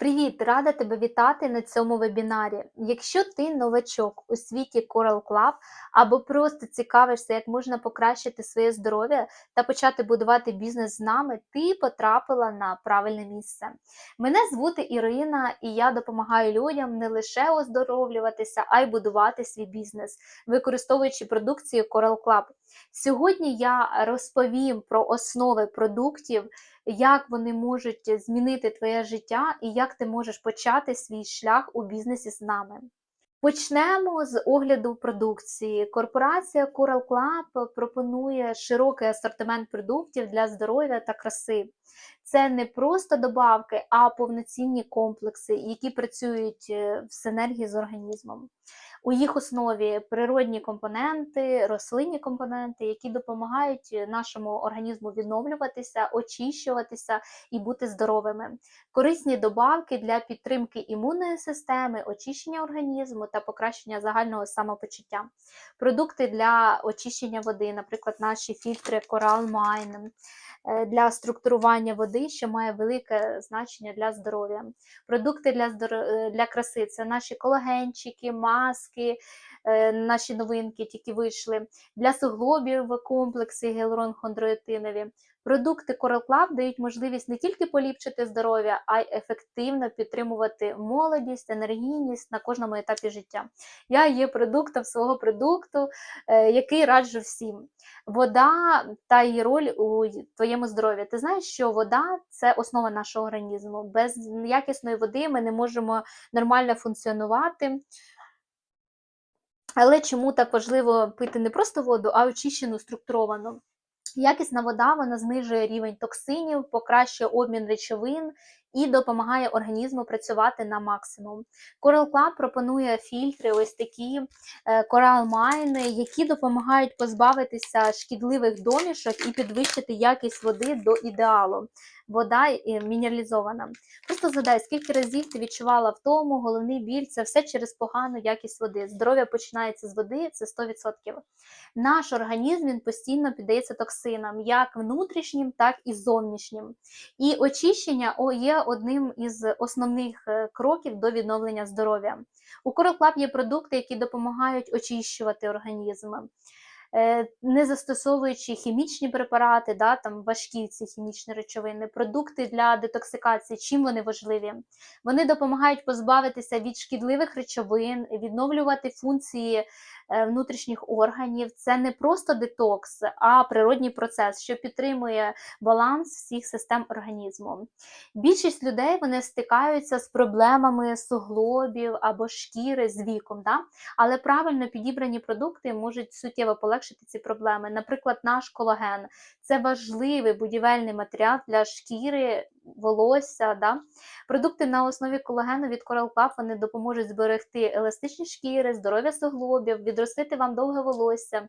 Привіт! Рада тебе вітати на цьому вебінарі. Якщо ти новачок у світі Coral Club або просто цікавишся, як можна покращити своє здоров'я та почати будувати бізнес з нами, ти потрапила на правильне місце. Мене звути Ірина, і я допомагаю людям не лише оздоровлюватися, а й будувати свій бізнес, використовуючи продукцію Coral Club. Сьогодні я розповім про основи продуктів як вони можуть змінити твоє життя і як ти можеш почати свій шлях у бізнесі з нами. Почнемо з огляду продукції. Корпорація Coral Club пропонує широкий асортимент продуктів для здоров'я та краси. Це не просто добавки, а повноцінні комплекси, які працюють е, в синергії з організмом. У їх основі природні компоненти, рослинні компоненти, які допомагають нашому організму відновлюватися, очищуватися і бути здоровими, корисні добавки для підтримки імунної системи, очищення організму та покращення загального самопочуття, продукти для очищення води, наприклад, наші фільтри Coral Mine, Е, для структурування води, що має велике значення для здоров'я. Продукти для здоров... Е, для краси це наші колагенчики, маски, е, наші новинки тільки вийшли. Для суглобів комплекси гіалурон-хондроїтинові. Продукти Coral Club дають можливість не тільки поліпшити здоров'я, а й ефективно підтримувати молодість, енергійність на кожному етапі життя. Я є продуктом свого продукту, який раджу всім. Вода та її роль у твоєму здоров'ї. Ти знаєш, що вода це основа нашого організму. Без якісної води ми не можемо нормально функціонувати. Але чому так важливо пити не просто воду, а очищену, структуровану? Якісна вода вона знижує рівень токсинів, покращує обмін речовин і допомагає організму працювати на максимум. Coral Club пропонує фільтри, ось такі е, Coral Mine, які допомагають позбавитися шкідливих домішок і підвищити якість води до ідеалу. Вода мінералізована. Просто згадай, скільки разів ти відчувала втому, головний біль це все через погану якість води. Здоров'я починається з води, це 100%. Наш організм він постійно піддається токсинам, як внутрішнім, так і зовнішнім. І очищення є одним із основних е, кроків до відновлення здоров'я. У Club є продукти, які допомагають очищувати організм. Е, не застосовуючи хімічні препарати, да, там важкі ці хімічні речовини, продукти для детоксикації, чим вони важливі? Вони допомагають позбавитися від шкідливих речовин, відновлювати функції Е, внутрішніх органів. Це не просто детокс, а природній процес, що підтримує баланс всіх систем організму. Більшість людей вони стикаються з проблемами суглобів або шкіри з віком, да? але правильно підібрані продукти можуть суттєво полегшити ці проблеми. Наприклад, наш колаген це важливий будівельний матеріал для шкіри, волосся. Да? Продукти на основі колагену від Coral Club вони допоможуть зберегти еластичні шкіри, здоров'я суглобів, відростити вам довге волосся.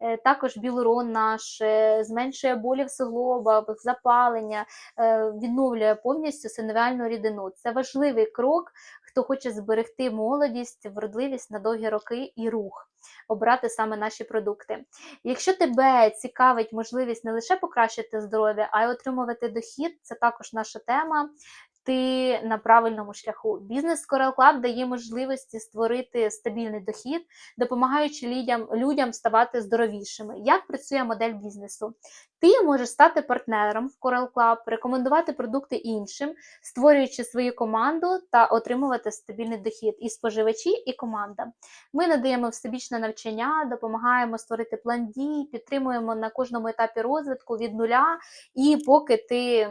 Е, також білурон наш е, зменшує болі в суглобах, запалення, е, відновлює повністю синовіальну рідину. Це важливий крок, хто хоче зберегти молодість, вродливість на довгі роки і рух обрати саме наші продукти. Якщо тебе цікавить можливість не лише покращити здоров'я, а й отримувати дохід, це також наша тема ти на правильному шляху. Бізнес Coral Club дає можливості створити стабільний дохід, допомагаючи людям людям ставати здоровішими. Як працює модель бізнесу? Ти можеш стати партнером в Coral Club, рекомендувати продукти іншим, створюючи свою команду та отримувати стабільний дохід і споживачі, і команда. Ми надаємо всебічне навчання, допомагаємо створити план дій, підтримуємо на кожному етапі розвитку від нуля, і поки ти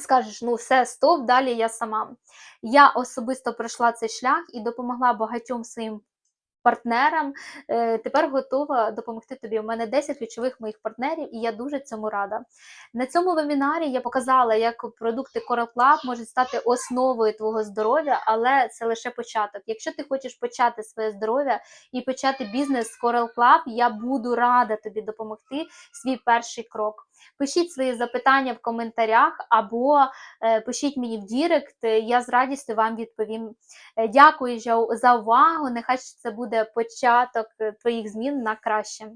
скажеш, ну все, стоп, далі я сама. Я особисто пройшла цей шлях і допомогла багатьом своїм партнерам. Е, тепер готова допомогти тобі. У мене 10 ключових моїх партнерів, і я дуже цьому рада. На цьому вебінарі я показала, як продукти Club можуть стати основою твого здоров'я, але це лише початок. Якщо ти хочеш почати своє здоров'я і почати бізнес з Coral я буду рада тобі допомогти свій перший крок. Пишіть свої запитання в коментарях або е, пишіть мені в Дірект, я з радістю вам відповім. Е, дякую за увагу. Нехай це буде початок твоїх змін на краще.